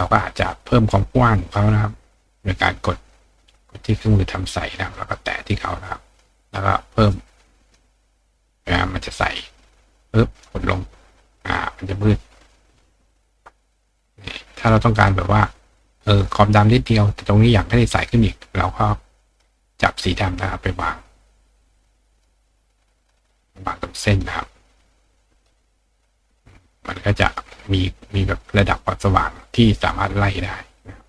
เราก็อาจจะเพิ่มความกว้างของเขานะครับโดยการกดกดที่เครื่องมือทำใส่นะครับ แล้วก็แตะที่เขานะครับ แล้วก็เพิ่มนะมันจะใส่ปึ๊บกดลง อ่า มันจะมืดถ้าเราต้องการแบบว่า เออความดำนิดเดียว แต่ตรงนี้อยากให้ใส่ขึ้นอีก เราก็จับสีดำนะครับไปวางวางตรงเส้นนะครับ มันก็จะมีมีแบบระดับความสว่างที่สามารถไล่ได้นะครับ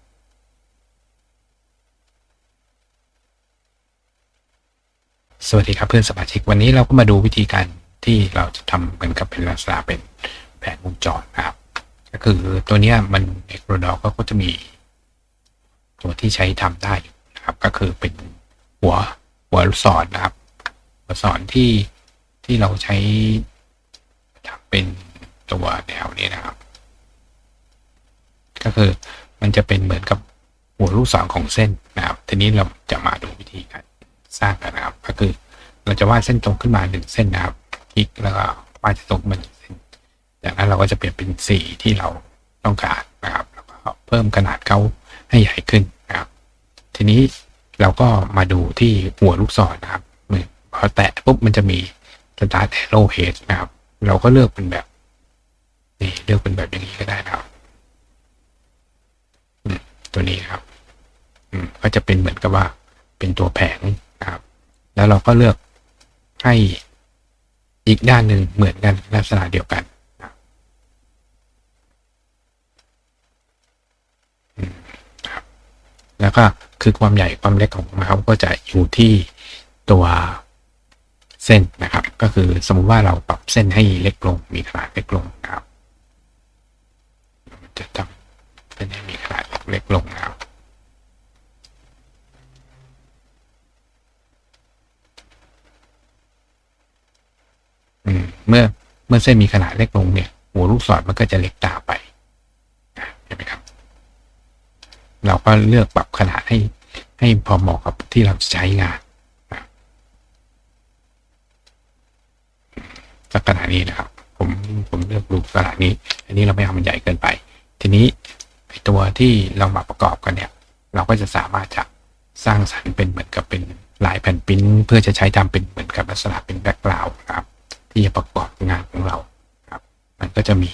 สวัสดีครับเพื่อนสมาชิกวันนี้เราก็มาดูวิธีการที่เราจะทำเหมือนกับเป็นลักษณะเป็นแผนวงจรนะครับ ก็คือตัวเนี้ยมันเอกโรดอก็จะมี ตัวที่ใช้ทำได้นะครับ ก็คือเป็นหัวหัวลูกศรนะครับ หัวศรที่ที่เราใช้ทำเป็น ตัวแนวนี้นะครับ ก็คือมันจะเป็นเหมือนกับหัวลูกศรของเส้นนะครับ ทีนี้เราจะมาดูวิธีการสร้างกันนะครับ ก็คือเราจะวาดเส้นตรงขึ้นมาหนึ่งเส้นนะครับ คลิกแล้วก็วาดเส้นตรงมาหนึ่งเส้น จากนั้นเราก็จะเปลี่ยนเป็นสีที่เราต้องการนะครับ แล้วก็เพิ่มขนาดเขาให้ใหญ่ขึ้นนะครับ ทีนี้เราก็มาดูที่หัวลูกศรนะครับพอแตะปุ๊บมันจะมี start arrow head นะครับ เราก็เลือกเป็นแบบ นี่เลือกเป็นแบบอย่างนี้ก็ได้ครับตัวนี้ครับ อืมก็จะเป็นเหมือนกับว่าเป็นตัวแผงนะครับ แล้วเราก็เลือกให้อีกด้านหนึ่งเหมือนกันลักษณะเดียวกันครับแล้วก็คือความใหญ่ความเล็กของมันก็จะอยู่ที่ตัวเส้นนะครับ ก็คือสมมุติว่าเราปรับเส้นให้เล็กลงมีขนาดเล็กลงครับ จะทำเป็นให้มีขนาดเล็กลงนะครับอืมเมื่อเมื่อเส้นมีขนาดเล็กลงเนี่ย หัวลูกศรมันก็จะเล็กตามไปเห็นไหมครับ เราก็เลือกปรับขนาดให้ให้พอเหมาะกับที่เราใช้งานนะสักขนาดนี้นะครับ ผมผมเลือกดูปขนาดนี้ อันนี้เราไม่เอามันใหญ่เกินไป ทีนี้ตัวที่เรามาประกอบกันเนี่ย เราก็จะสามารถจะสร้างสรรค์เป็นเหมือนกับเป็นลายแผ่นปริ้นเพื่อจะใช้ทำเป็นเหมือนกับลักษณะเป็นแบ็กกราวด์ครับ ที่จะประกอบงานของเราครับ มันก็จะมี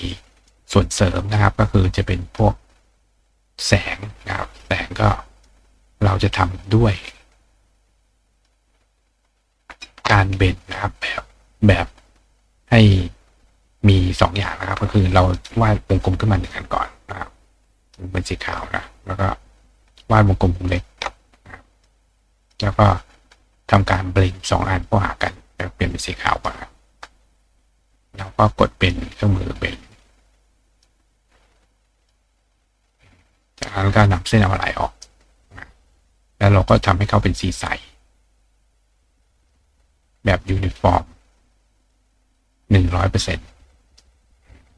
ส่วนเสริมนะครับ ก็คือจะเป็นพวกแสงนะครับแสงก็เราจะทำด้วย การเบนนะครับแบบแบบให้มีสองอย่างนะครับ ก็คือเราวาดวงกลมขึ้นมาหนึ่งอันก่อน เป็นสีขาวนะแล้วก็วาดวงกลมวงเล็กนะครับแล้วก็ทำการเบลนสองอันเข้าหากันแล้วเปลี่ยนเป็นสีขาวก่อนแล้วก็กดเป็นเครื่องมือเป็นจากนั้นก็นำเส้นอะไรออก แล้วเราก็ทำให้เขาเป็นสีใส แบบยูนิฟอร์มหนึ่งร้อยเปอร์เซ็น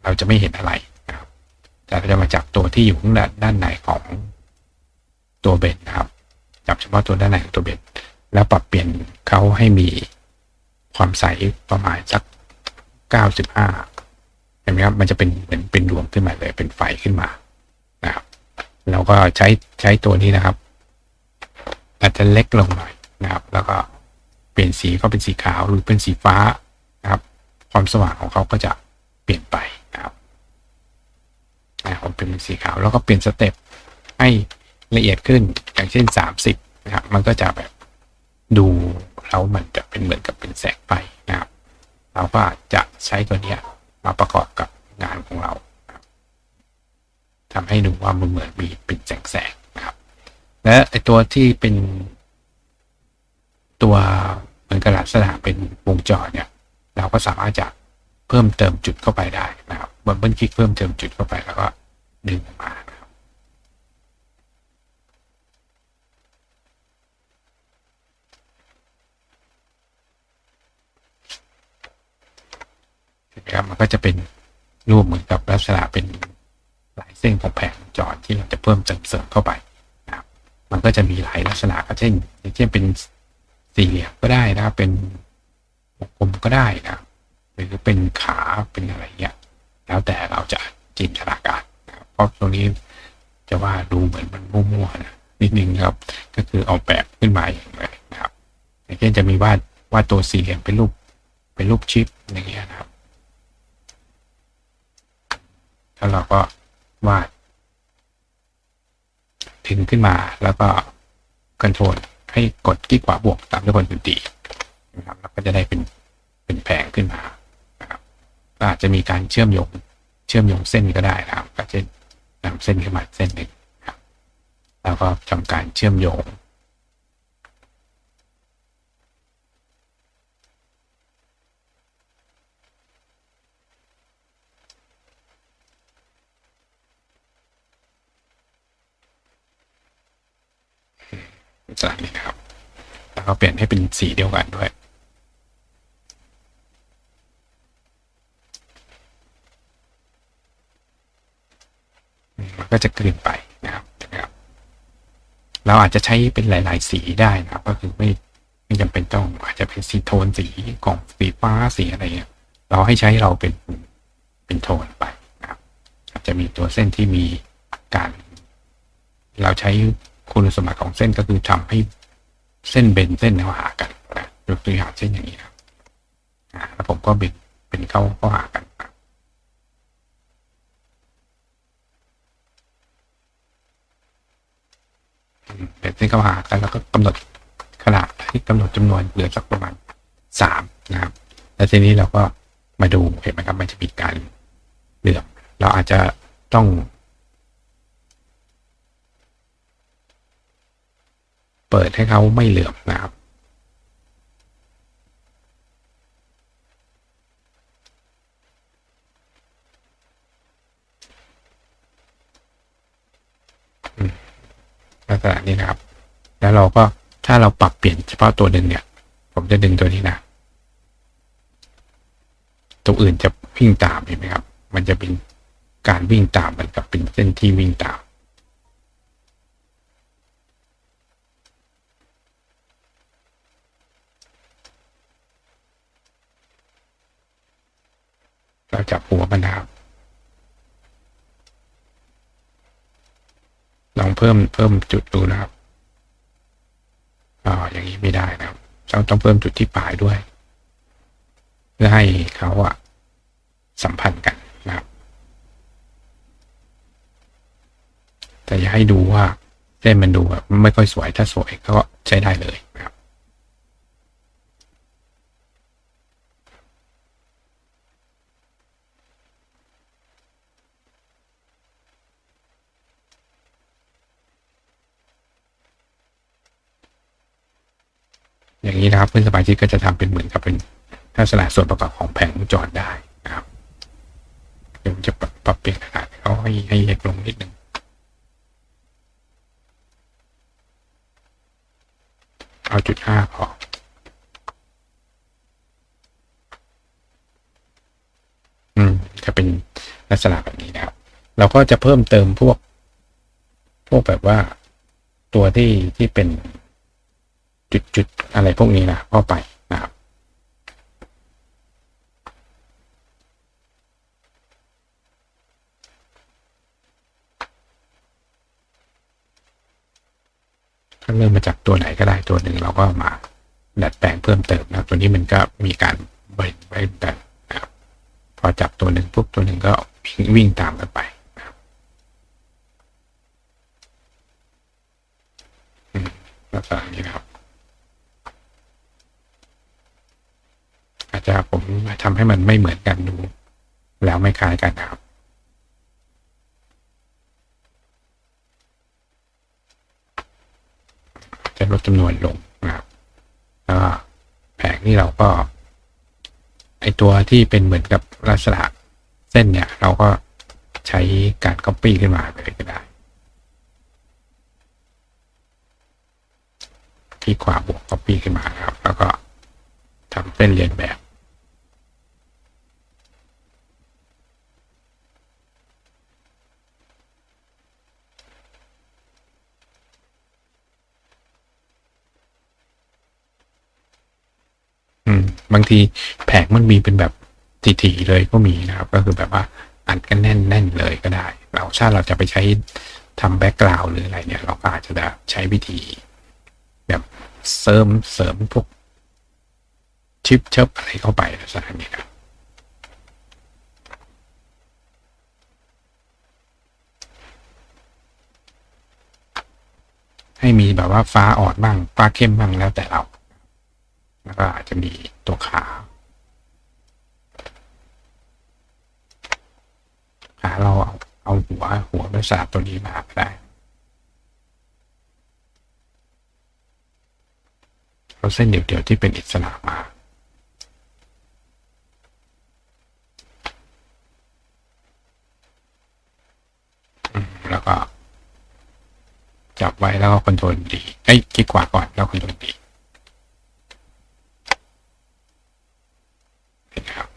เราจะไม่เห็นอะไร แต่เราจะมาจับตัวที่อยู่ข้างด้านในของตัวเบนนะครับ จับเฉพาะตัวด้านในของตัวเบนแล้วปรับเปลี่ยนเขาให้มีความใสประมาณสักเก้าสิบห้าเห็นไหมครับ มันจะเป็นเหมือนเป็นดวงขึ้นมาเลย เป็นไฟขึ้นมานะครับเราก็ใช้ใช้ตัวนี้นะครับอาจจะเล็กลงหน่อยนะครับ แล้วก็เปลี่ยนสีก็เป็นสีขาวหรือเป็นสีฟ้านะครับ ความสว่างของเขาก็จะเปลี่ยนไป นะครับนะครับเป็นสีขาวแล้วก็เปลี่ยนสเต็ปให้ละเอียดขึ้นอย่างเช่นสามสิบนะครับมันก็จะแบบดูแล้วมันจะเป็นเหมือนกับเป็นแสงไฟนะครับเราก็จะใช้ตัวเนี้ยมาประกอบกับงานของเราทำให้ดูว่ามันเหมือนมีเป็นแสงแสงนะครับ และไอตัวที่เป็น ตัวเหมือนกับลักษณะเป็นวงจรเนี่ย เราก็สามารถจะเพิ่มเติมจุดเข้าไปได้นะครับบนเบิ้ลคลิกเพิ่มเติมจุดเข้าไปแล้วก็ นะครับนะครับมันก็จะเป็นรูปเหมือนกับลักษณะเป็นหลายเส้นของแผงวงจรที่เราจะเพิ่มเติมเสริมเข้าไปนะครับ มันก็จะมีหลายลักษณะก็เช่นอย่างเช่นเป็นสี่เหลี่ยมก็ได้นะครับ เป็นวงกลมก็ได้นะครับหรือเป็นขาเป็นอะไรเงี้ยแล้วแต่เราจะจินตนากา รนะครับเพราะตรงนี้จะว่าดูเหมือนมันมั่วๆนะนิดนึงครับ ก็คือออกแบบขึ้นมาอย่างไรนะครับอย่างเช่นจะมีวาดวาดตัวสี่เหลี่ยมเป็นรูปเป็นรูปชิปอย่างเงี้ยนะครับแล้วเราก็วาดถึงขึ้นมาแล้วก็คอนโทรลให้กดคลิกขวาบวกตามด้วยคนอื่นดีนะครับแล้วก็จะได้เป็นเป็นแผงขึ้นมานะครับก็อาจจะมีการเชื่อมโยงเชื่อมโยงเส้นก็ได้นะครับก็จะ นำเส้นขึ้นมาเส้นหนึ่งครับแล้วก็ทำการเชื่อมโยง จากนี้ครับ แล้วก็เปลี่ยนให้เป็นสีเดียวกันด้วย มันก็ จะกลืนไปนะครับนะครับเราอาจจะใช้เป็นหลาย ๆ สีได้นะครับ ก็คือไม่ไม่จำเป็นต้องอาจจะเป็นสีโทนสีของสีฟ้าสีอะไรเงี้ยเราให้ใช้เราเป็นเป็นโทนไปนะครับอาจจะมีตัวเส้นที่มีการ เราใช้คุณสมบัติของเส้นก็คือทำให้เส้นเบนเส้นเข้าหากันนะยกตัวอย่างเช่นอย่างนี้ครับแล้วผมก็เบนเป็นเข้าเข้าหากันนะอืม เป็นเส้นเข้าหากันแล้วก็กำหนดขนาดที่กำหนดจำนวนเหลือสักประมาณสามนะครับ แล้วทีนี้เราก็มาดูเห็นไหมครับมันจะมีการเหลื่อมเราอาจจะต้องเปิดให้เขาไม่เหลื่อมนะครับ ลักษณะนี้นะครับ แล้วเราก็ถ้าเราปรับเปลี่ยนเฉพาะตัวดึงเนี่ย ผมจะดึงตัวนี้นะ ตัวอื่นจะวิ่งตามเห็นไหมครับ มันจะเป็นการวิ่งตามเหมือนกับเป็นเส้นที่วิ่งตามเราจับหัวมันนะครับ ลองเพิ่มเพิ่มจุดดูนะครับอ๋ออย่างนี้ไม่ได้นะครับเราต้องเพิ่มจุดที่ปลายด้วย เพื่อให้เขาอะสัมพันธ์กันนะครับ แต่อย่าให้ดูว่าเส้นมันดูแบบไม่ค่อยสวยถ้าสวยก็ใช้ได้เลยนะครับ นะครับ เพื่อนสมาชิกก็จะทำเป็นเหมือนกับเป็นลักษณะส่วนประกอบของแผงวงจรได้นะครับเดี๋ยวจะปรับปรับเปลี่ยนขนาดเขาให้ให้เล็กลงนิดนึงเอาจุดห้าพออืมจะเป็นลักษณะแบบนี้นะครับ เราก็จะเพิ่มเติมพวก พวกแบบว่าตัวที่ที่เป็น จุดๆอะไรพวกนี้นะเข้าไปนะครับถ้าเริ่มมาจากตัวไหนก็ได้ตัวหนึ่งเราก็มาดัดแปลงเพิ่มเติมนะตัวนี้มันก็มีการเบรกไว้แบบนะครับพอจับตัวหนึ่งปุ๊บตัวหนึ่งก็วิ่งตามกันไปนะครับลักษณะนี้นะครับ อาจจะผมทำให้มันไม่เหมือนกันดู แล้วไม่คล้ายกันครับ จะลดจำนวนลงนะครับแล้วแผงนี่เราก็ ไอตัวที่เป็นเหมือนกับลักษณะเส้นเนี่ย เราก็ใช้การ copy ขึ้นมาเลยก็ได้ที่ขวาบวก copy ขึ้นมาครับ แล้วก็ ทำเส้นเรียนแบบ อืม บางทีแผงมันมีเป็นแบบถี่ๆเลยก็มีนะครับ ก็คือแบบว่าอัดกันแน่นๆเลยก็ได้ เราถ้าเราจะไปใช้ทำแบ็กกราวหรืออะไรเนี่ย เราก็อาจจะใช้วิธีแบบเสริมเสริมพวก ชิปเชิปอะไรเข้าไปลักษณะนี้ครับให้มีแบบว่าฟ้าอ่อนบ้าง ฟ้าเข้มบ้างแล้วแต่เรา แล้วก็อาจจะมีตัวขาขาเราเอาเอาหัวหัวประสาทตัวนี้มาก็ได้เอาเส้นเดี่ยวๆที่เป็นอิสระมา อืมแล้วก็ จับไว้แล้วก็คอนโทรลดีเอ้ยคลิกขวาก่อนแล้วคอนโทรลดีเห็นไหมครับ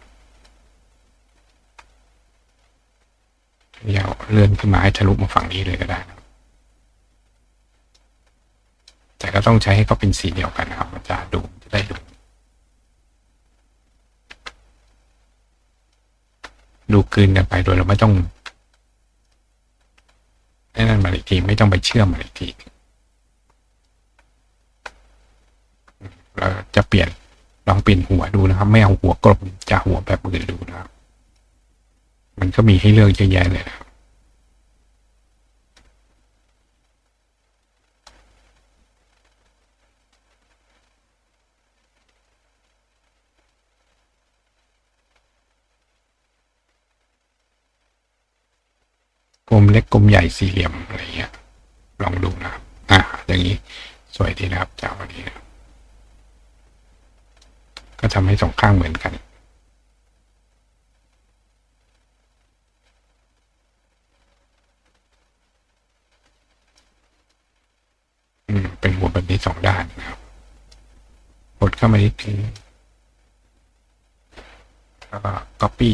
เดี๋ยวเลื่อนขึ้นมาให้ทะลุมาฝั่งนี้เลยก็ได้นะแต่ก็ต้องใช้ให้เขาเป็นสีเดียวกันนะครับมันจะดูจะได้ดู ดูกลืนกันไปโดยเราไม่ต้อง ทีไม่ต้องไปเชื่อมมาอีกทีเราจะเปลี่ยนลองเปลี่ยนหัวดูนะครับ ไม่เอาหัวกลมจะหัวแบบอื่นดูนะครับ มันก็มีให้เลือกเยอะแยะเลยนะครับ กลม เล็กกลมใหญ่สี่เหลี่ยมอะไรเงี้ย ลองดูนะครับ อ่า อย่างนี้สวยดีนะครับจากวันนี้นะก็ทำให้สองข้างเหมือนกันอืมเป็นหัวแบบนี้สองด้านนะครับกดเข้ามานิดนึงแล้วก็ copy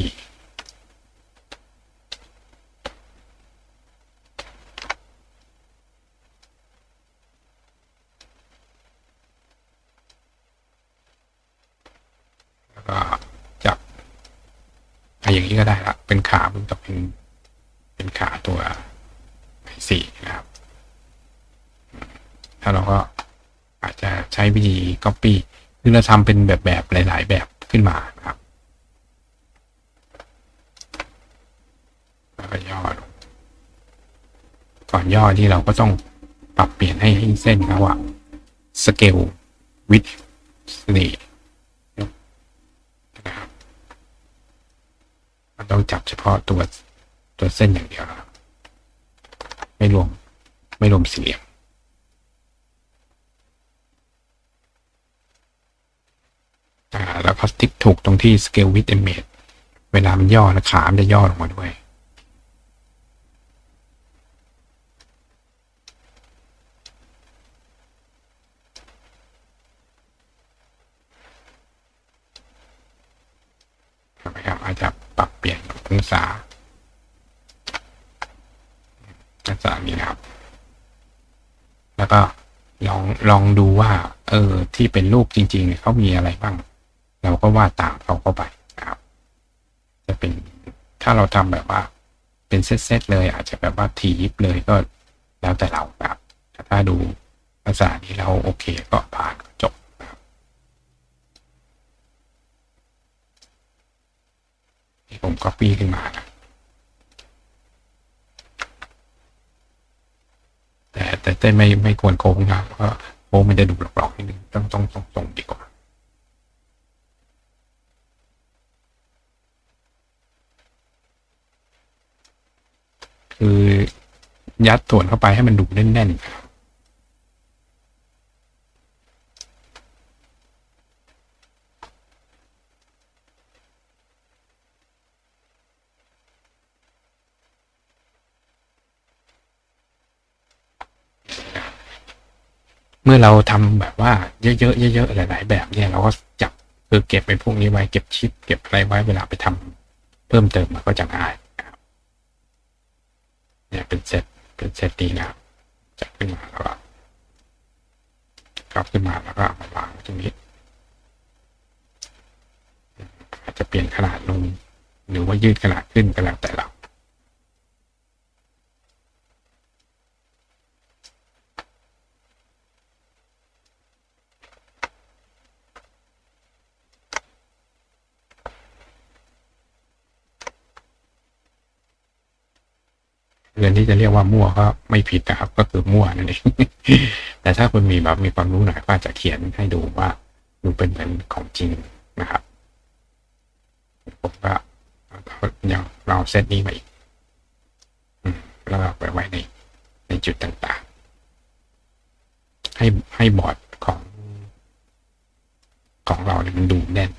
แล้วก็จับอะอย่างนี้ก็ได้ละ เป็นขามันจะเป็นเป็นขาตัวสี่นะครับ ถ้าเราก็อาจจะใช้วิธี copy คือเราทำเป็นแบบแบบหลาย ๆ แบบขึ้นมานะครับแล้วก็ย่อลงก่อนย่อที่เราก็ต้องปรับเปลี่ยนให้ให้เส้นเขาอะสเกลวิดนี่นะครับมัน ต้องจับเฉพาะตัวตัวเส้นอย่างเดียวครับไม่รวมไม่รวมสี่เหลี่ยมแล้วก็ติ๊กถูกตรงที่ scale with image เวลามันย่อนะขามันจะย่อลงมาด้วย เห็นไหมครับอาจจะปรับเป ลี่ยนองศาลักษณะนี้นะครับ แล้วก็ลองลองดูว่า เออ ที่เป็นรูปจริง ๆเนี่ยเขามีอะไรบ้าง เราก็วาดตามเขาเข้าไปนะครับ จะเป็นถ้าเราทำแบบว่า เป็นเซตๆเลย อาจจะแบบว่าทียิบเลยก็แล้วแต่เราครับถ้าดูภาษานี้แล้วโอเคก็ผ่านก็จบนะครับ ที่ ผม copy ขึ้นมานะแต่แต่เต้ไม่ไม่ควรโค้งนะเพราะโค้งมันจะดูหลอกๆนิดนึงต้องต้องต้องตรงดีกว่าคือยัดส่วนเข้าไปให้มันดูแน่นๆครับเมื่ อเราทำแบบว่าเยอะๆเยอะๆหลายๆแบบเนี่ยเราก็จับคือเก็บไปพวกนี้ไว้เก็บชิป เก็บอะไรไว้เวลาไปทำเพิ่มเติมมันก็จะง่ายเนี่ยเป็นเซตเป็นเซตดีนะครับจับขึ้นมาแล้วก็กลับขึ้นมาแล้วก็ามาวางตรงนี้อาจจะเปลี่ยนขนาดลงหรือว่ายืดขนาดขึ้นก็แล้วแต่เรา เรื่องที่จะเรียกว่ามั่วก็ไม่ผิดนะครับ ก็คือมั่วนั่นเองแต่ถ้าคุณมีแบบมีความรู้หน่อยก็อาจจะเขียนให้ดูว่าดูเป็นเหมือนของจริงนะครับผมก็ยังเราเซตนี้มาอีกแล้วก็ไปไว้ในในจุดต่างๆ ให้ให้บอร์ดของ ของเราเนี่ยมันดูแน่น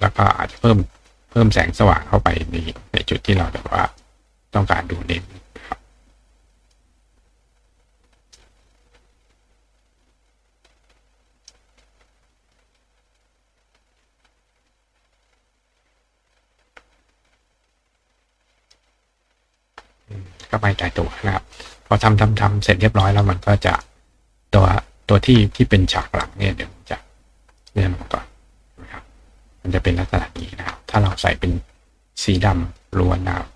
แล้วก็อาจจะ เพิ่มเพิ่มแสงสว่างเข้าไปในในจุดที่เราแบบว่าต้องการดูเน้นครับก็ไปจ่ายตัวนะครับ พอทำทำทำเสร็จเรียบร้อยแล้วมันก็จะตัวตัวที่ที่เป็นฉากหลังเนี่ยเดี๋ยวจะเลื่อนมาก่อน มันจะเป็นลักษณะนี้นะครับ ถ้าเราใส่เป็นสีดำล้วนนะครับ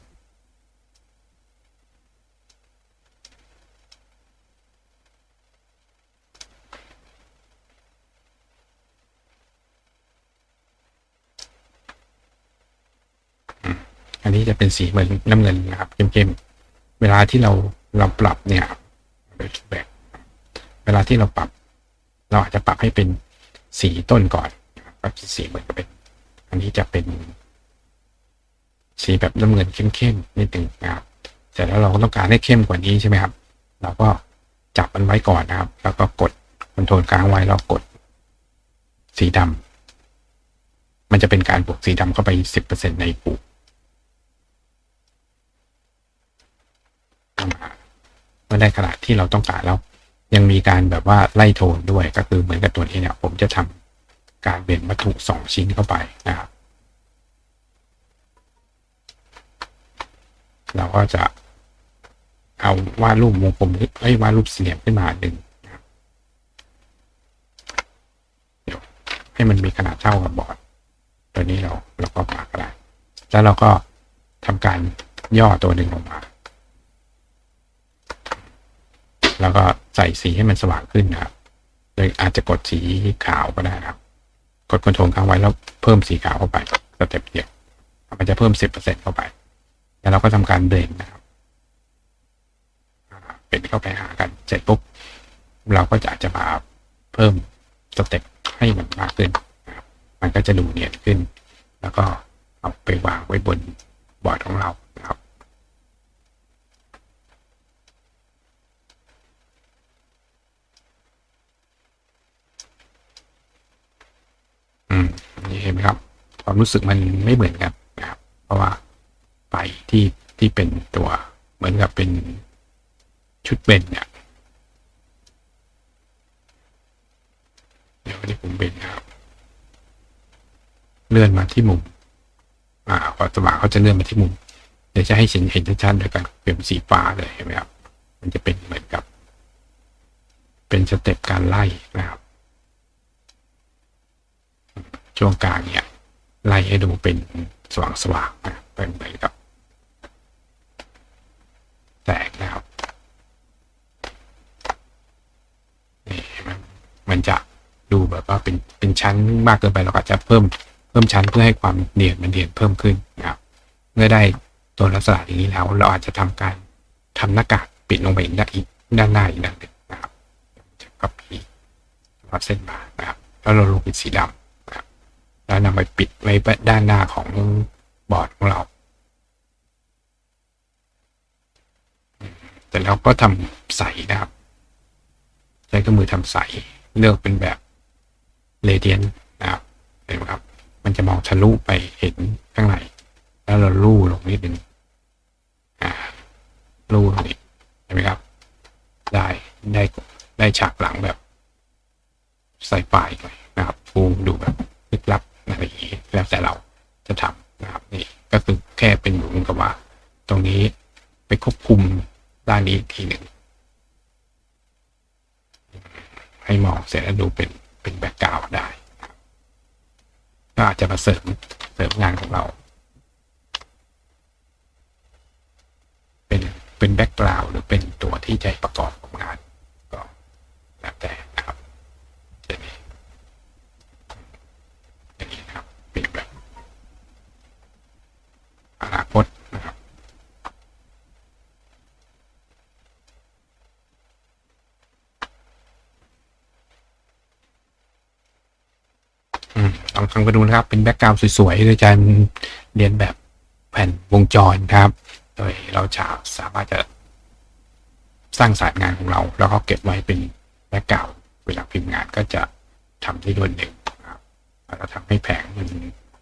อันนี้จะเป็นสีเหมือนน้ำเงินนะครับเข้มๆ เวลาที่เราเราปรับเนี่ยโดยแบบเวลาที่เราปรับ เราอาจจะปรับให้เป็นสีต้นก่อนนะครับก็สีเหมือนกับเป็น อันนี้จะเป็นสีแบบน้ำเงินเข้มๆนิดหนึ่งนะครับเสร็จแล้วเราก็ต้องการให้เข้มกว่านี้ใช่ไหมครับเราก็จับมันไว้ก่อนนะครับ แล้วก็กดคอนโทรลกลางไว้แล้วกด สีดำมันจะเป็นการบวกสีดำเข้าไปสิบเปอร์เซ็นในปูเข้ามาเมื่อได้ขนาดที่เราต้องการแล้ว ยังมีการแบบว่าไล่โทนด้วยก็คือเหมือนกับตัวนี้เนี่ย ผมจะทำ การเบ่นวัตถุสองชิ้นเข้าไปนะครับ เราก็จะเอาวาดรูปวงกลมไอ้วาดรูปสี่เหลี่ยมขึ้นมาหนึ่งนะครับเดี๋ยวให้มันมีขนาดเท่ากับบอร์ด ตัวนี้เราเราก็มาก็ได้แล้วเราก็ทำการย่อตัวหนึ่งลงมา แล้วก็ใส่สีให้มันสว่างขึ้นนะครับโดยอาจจะกดสีขาวก็ได้นะครับ กดคอนโทรลค้างไว้แล้วเพิ่มสีขาวเข้าไปสเต็ปเดียว มันจะเพิ่มสิบเปอร์เซ็นเข้าไป แล้วเราก็ทำการเบรนนะครับเป็นเข้าไปหากันเสร็จปุ๊บเราก็จะอาจจะมาเพิ่มสเต็ปให้มันมากขึ้น มันก็จะดูเนียนขึ้น แล้วก็เอาไปวางไว้บนบอร์ดของเรานะครับ อืม นี่เห็นไหมครับ ความรู้สึกมันไม่เหมือนกันนะครับ เพราะว่าไฟที่ที่เป็นตัวเหมือนกับเป็นชุดเบนเนี่ยเดี๋ยวนี้ผมเบนนครับ เลื่อนมาที่มุม อ่าพอสว่างเขาจะเลื่อนมาที่มุม เดี๋ยวจะให้เห็นเห็นชัดๆโดยการเปลี่ยนเป็นสีฟ้าเลยเห็นไหมครับ มันจะเป็นเหมือนกับ เป็นสเต็ปการไล่นะครับ ช่วงกลางเนี่ยไล่ให้ดูเป็นสว่างสว่างๆนะเป็นเหมือนกับแสงนะครับนี่มันมันจะดูแบบว่าเป็นเป็นชั้นมากเกินไปเราก็จะเพิ่มเพิ่มชั้นเพื่อให้ความเนียนมันเนียนเพิ่มขึ้นนะครับเมื่อได้ตัวลักษณะอย่างนี้แล้ว เราอาจจะทำการทำหน้ากากปิดลงไปอีกด้านอีกด้านหน้าอีกด้านหนึ่งนะครับจะก็ปีพอเส้นมานะครับแล้วเราลงเป็นสีดำนะครับ แล้วนำไปปิดไว้ด้านหน้าของบอร์ดของเราแต่เราก็ทำใสนะครับ ใช้เครื่องมือทำใสเลือกเป็นแบบเรเดียนนะครับเห็นไหมครับ มันจะมองทะลุไปเห็นข้างในแล้วเราลู่ลงนิดนึงอ่าลู่ลงนิดเห็นไหมครับ ได้ได้ได้ฉากหลังแบบใส่ปลายหน่อยนะครับฟูมดูแบบลึกลับ อะอย่างนี้แล้วแต่เราจะทำนะครับนี่ก็คือแค่เป็นเหมือนกับว่า ตรงนี้ไปควบคุมด้านนี้อีกทีหนึ่งให้มองเสร็จแล้วดูเป็นเป็นแบ็กกราวด์ได้ก็อาจจะมาเสริมเสริมงานของเรา เป็นเป็นแบ็กกราวด์หรือเป็นตัวที่ใจประกอบของงานก็แล้วแต่ นาคตนะครับลองทำกันดูนะครับ เป็นแบ็กกราวด์สวยๆโดยการเรียนแบบแผ่นวงจรครับ โดยเราจะสามารถจะสร้างสายงานของเรา แล้วก็เก็บไว้เป็นแบ็กกราวด์เวลาพิมพ์งานก็จะทำได้ด้วยหนึ่งครับแล้วทำให้แผงมัน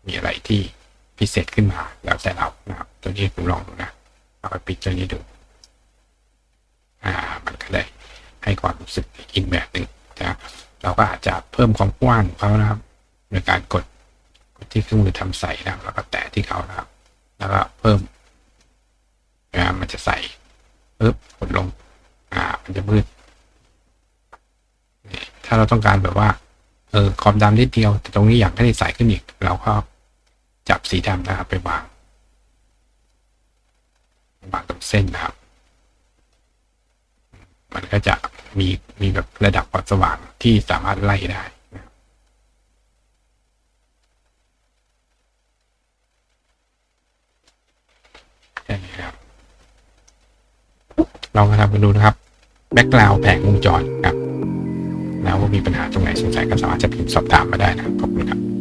มีอะไรที่ พิเศษขึ้นมาแล้วแต่เรานะครับ ตัวนี้ผมลองดูนะเอาไปปิดตัวนี้ดู อ่า มันก็เลยให้ความรู้สึกอีกแบบหนึ่งนะครับเราก็อาจจะเพิ่มความกว้างของเขานะครับโดยการกดกดที่เครื่องมือทำใส่นะครับแล้วก็แตะที่เขานะครับ แล้วก็เพิ่มอ่ามันจะใส่ปึ๊บกดลง อ่า มันจะมืดถ้าเราต้องการแบบว่าเออความดำนิดเดียว แต่ตรงนี้อยากให้ใส่ขึ้นอีก เราก็ จับสีดำนะครับไปวางวางตรงเส้นนะครับ มันก็จะมีมีแบบระดับความสว่างที่สามารถไล่ได้นะครับแค่นี้ครับ ลองมาทำกันดูนะครับ แบ็กกราวแผงวงจรครับ แล้วว่ามีปัญหาตรงไหนสงสัยก็สามารถจะพิมพ์สอบถามมาได้นะครับขอบคุณครับ